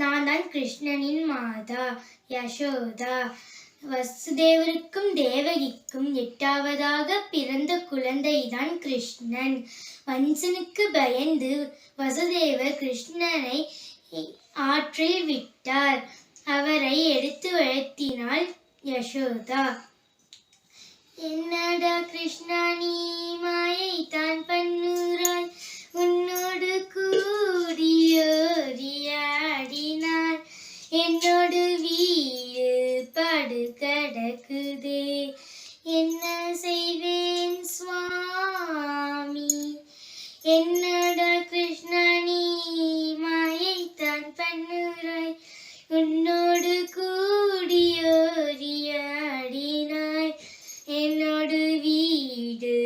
நான் தான் கிருஷ்ணனின் மாதா யசோதா. வசுதேவருக்கும் தேவகிக்கும் எட்டாவதாக பிறந்த குழந்தைதான் கிருஷ்ணன். வஞ்சனுக்கு பயந்து வசுதேவர் கிருஷ்ணனை ஆற்றில் விட்டார். அவரை எடுத்து வளர்த்தினாள் யசோதா. என்னடா கிருஷ்ணா நீ மாயை தான் பண்ணு? காடு கடக்குதே. என்ன செய்வேன் சுவாமி? என்னடா கிருஷ்ணனி நீ மாயை தான் பண்ணுறாய். உன்னோடு கூடியோரியாடினாய் என்னோடு வீடு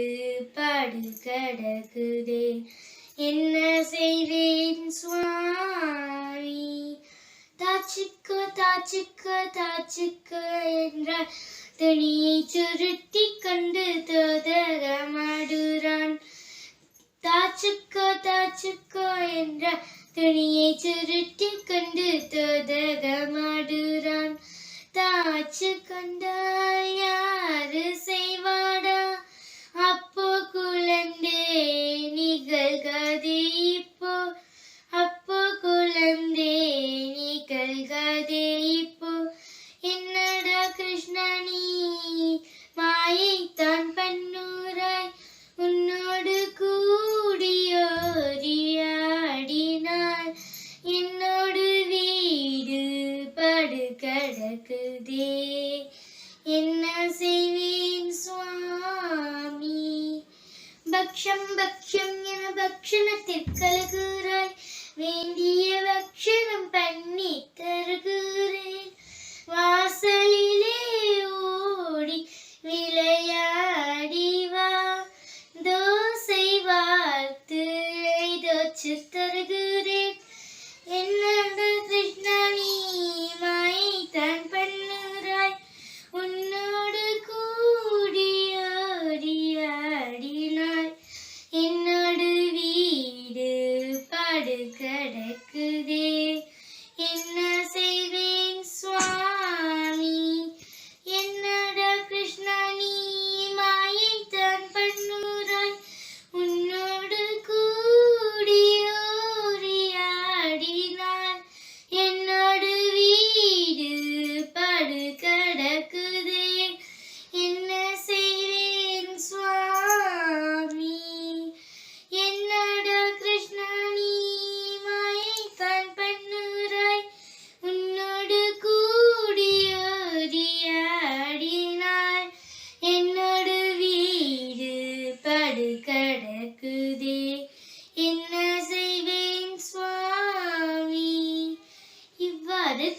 படு கடக்குதே. தாச்சுக்கோ தாச்சுக்கோ தாச்சுக்கோ என்றார் துணியை சுருத்தி கொண்டு தோதகமாடுறான். தாச்சுக்கோ தாச்சுக்கோ என்ற துணியை சுரு நிகழ்காதே இப்போ என்னடா கிருஷ்ணனி மாயைத்தான் பன்னூராய் உன்னோடு கூடியோரியாடினார் என்னோடு வீடு படு கடக்குதே. என்ன செய்வேன் சுவாமி? பக்ஷம் பக்ஷம் என பக்ஷணத்திற்கலகுறாய் வேண்டிய பக்ஷணம் பண்ணி தருகிறேன். வாசலிலே ஓடி விளையாடி வா. தோசை வார்த்து தோச்சு தருகிறேன். காடு கடக்குதே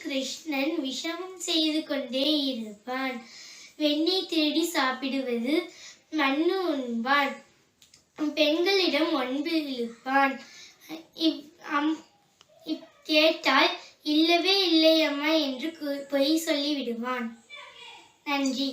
கிருஷ்ணன் விஷமம் செய்து கொண்டே இருப்பான். வெண்ணெய் திருடி சாப்பிடுவது மண்ணு உண்பான். பெண்களிடம் ஒன்பு இழுப்பான். இவ் அம் இப் கேட்டால் இல்லவே இல்லையம்மா என்று பொய் சொல்லிவிடுவான். நன்றி.